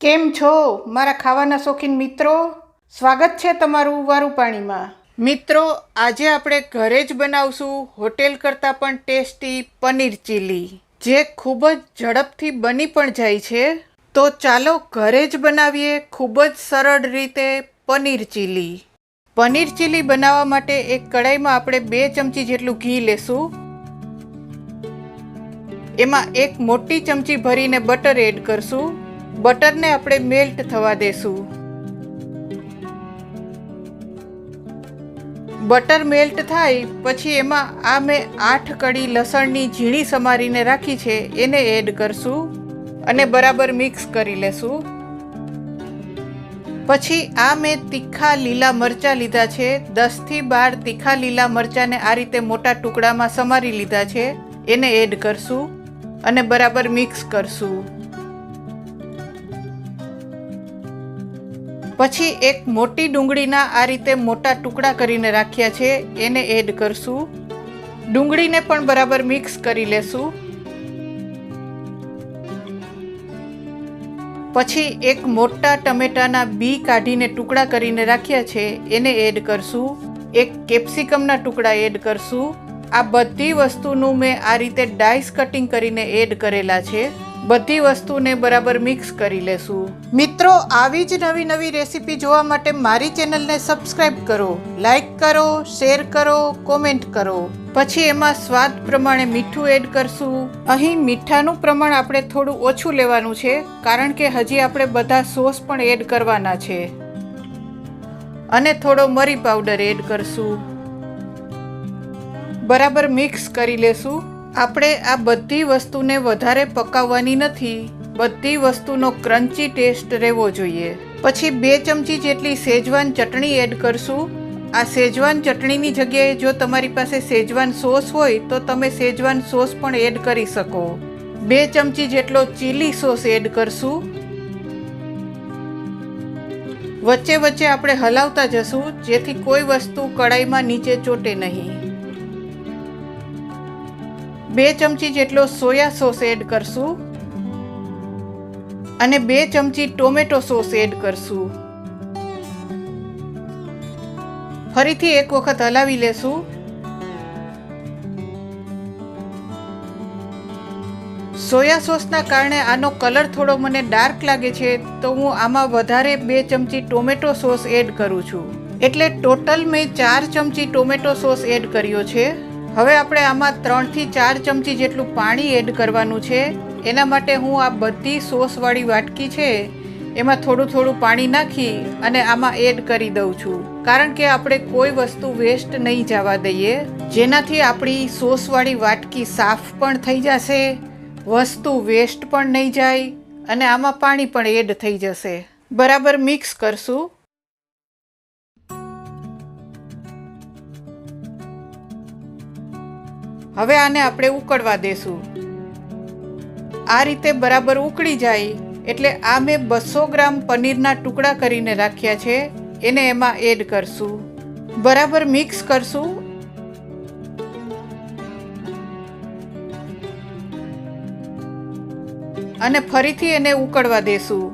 કેમ છો, મારા ખાવાના શોખીન મિત્રો? સ્વાગત છે તમારું વારું પાણીમાં મિત્રો, આજે આપણે ઘરે જ બનાવશું હોટેલ કરતાં પણ ટેસ્ટી પનીર ચીલી, જે ખૂબ જ ઝડપથી બની પણ જાય છે. તો ચાલો ઘરે જ બનાવીએ ખૂબ જ સરળ રીતે પનીર ચીલી. પનીર ચીલી બનાવવા માટે એક કડાઈમાં આપણે બે ચમચી જેટલું ઘી લેશું. એમાં એક મોટી ચમચી ભરીને બટર એડ કરશું. બટરને આપણે મેલ્ટ થવા દેશું. બટર મેલ્ટ થાય પછી એમાં આ મેં આઠ કડી લસણની ઝીણી સમારીને રાખી છે, એને એડ કરશું અને બરાબર મિક્સ કરી લેશું. પછી આ મેં તીખા લીલા મરચાં લીધા છે, દસથી બાર તીખા લીલા મરચાંને આ રીતે મોટા ટુકડામાં સમારી લીધા છે, એને એડ કરશું અને બરાબર મિક્સ કરશું. પછી એક મોટી ડુંગળીના આ રીતે મોટા ટુકડા કરીને રાખ્યા છે, એને એડ કરશું. ડુંગળીને પણ બરાબર મિક્સ કરી લેશું. પછી એક મોટા ટમેટાના બી કાઢીને ટુકડા કરીને રાખ્યા છે, એને એડ કરશું. એક કેપ્સિકમના ટુકડા એડ કરશું. આ બધી વસ્તુનું મેં આ રીતે ડાઈસ કટિંગ કરીને એડ કરેલા છે. બધી વસ્તુને બરાબર મિક્સ કરી લેશું. મિત્રો, આવી જ નવી નવી રેસીપી જોવા માટે મારી ચેનલને સબસ્ક્રાઇબ કરો લાઈક કરો શેર કરો કોમેન્ટ કરો. પછી એમાં સ્વાદ પ્રમાણે મીઠું એડ કરશું. અહીં મીઠાનું પ્રમાણ આપણે થોડું ઓછું લેવાનું છે, કારણ કે હજી આપણે બધા સોસ પણ એડ કરવાના છે. અને થોડો મરી પાવડર એડ કરશું. બરાબર મિક્સ કરી લેશું. આપણે આ બધી વસ્તુને વધારે પકાવવાની નથી. બધી વસ્તુનો ક્રન્ચી ટેસ્ટ રહેવો જોઈએ. પછી બે ચમચી જેટલી સેજવાન ચટણી એડ કરશું. આ સેજવાન ચટણીની જગ્યાએ જો તમારી પાસે સેજવાન સોસ હોય તો તમે સેજવાન સોસ પણ એડ કરી શકો. બે ચમચી જેટલો ચીલી સોસ એડ કરશું. વચ્ચે વચ્ચે આપણે હલાવતા જશું, જેથી કોઈ વસ્તુ કડાઈમાં નીચે ચોટે નહીં. બે ચમચી જેટલો સોયા સોસ એડ કરશું અને બે ચમચી ટોમેટો સોસ એડ કરશું. ફરીથી એક વખત હલાવી લેશું. સોયા સોસના કારણે આનો કલર થોડો મને ડાર્ક લાગે છે, તો હું આમાં વધારે બે ચમચી ટોમેટો સોસ એડ કરું છું. એટલે ટોટલ મેં ચાર ચમચી ટોમેટો સોસ એડ કર્યો છે. હવે આપણે આમાં ત્રણથી ચાર ચમચી જેટલું પાણી એડ કરવાનું છે. એના માટે હું આ બધી સોસવાળી વાટકી છે, એમાં થોડું થોડું પાણી નાખી અને આમાં એડ કરી દઉં છું. કારણ કે આપણે કોઈ વસ્તુ વેસ્ટ નહીં જવા દઈએ. જેનાથી આપણી સોસવાળી વાટકી સાફ પણ થઈ જશે, વસ્તુ વેસ્ટ પણ નહીં જાય અને આમાં પાણી પણ એડ થઈ જશે. બરાબર મિક્સ કરશું. હવે આને આપણે ઉકળવા દેશું. આ રીતે બરાબર ઉકળી જાય એટલે આ મેં બસો ગ્રામ પનીરના ટુકડા કરીને રાખ્યા છે, એને એમાં એડ કરશું. બરાબર મિક્સ કરશું. અને ફરીથી એને ઉકળવા દેશું.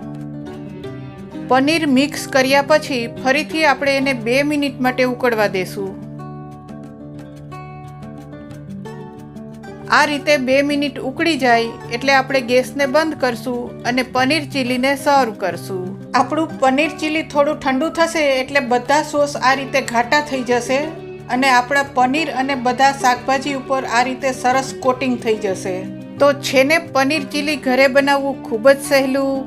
પનીર મિક્સ કર્યા પછી ફરીથી આપણે એને બે મિનિટ માટે ઉકળવા દેશું. આ રીતે બે મિનિટ ઉકળી જાય એટલે આપણે ગેસને બંધ કરશું અને પનીર ચીલીને સર્વ કરશું. આપણું પનીર ચીલી થોડું ઠંડુ થશે એટલે બધા સોસ આ રીતે ઘાટા થઈ જશે અને આપણા પનીર અને બધા શાકભાજી ઉપર આ રીતે સરસ કોટિંગ થઈ જશે. તો છે ને પનીર ચીલી ઘરે બનાવવું ખૂબ જ સહેલું.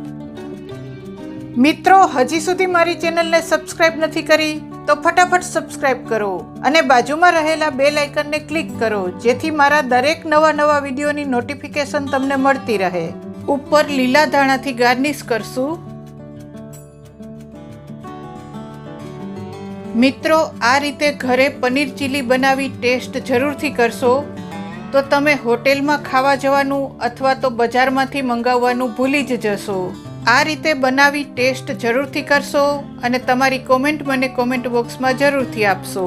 મિત્રો, હજી સુધી મારી ચેનલને સબસ્ક્રાઈબ નથી કરી? તો ફટાફટ સબસ્ક્રાઇબ કરો અને બાજુમાં રહેલા બે લાઇકનને ક્લિક કરો, જેથી મારા દરેક નવા નવા વિડીયોની નોટિફિકેશન તમને મળતી રહે. ઉપર લીલા ધાણાથી ગાર્નિશ કરશું. મિત્રો, આ રીતે ઘરે પનીર ચીલી બનાવી ટેસ્ટ જરૂરથી કરશો. તો તમે હોટેલમાં ખાવા જવાનું અથવા તો બજારમાંથી મંગાવવાનું ભૂલી જ જશો. આ રીતે બનાવી ટેસ્ટ જરૂરથી કરશો અને તમારી કોમેન્ટ મને કોમેન્ટ બોક્સમાં જરૂરથી આપશો.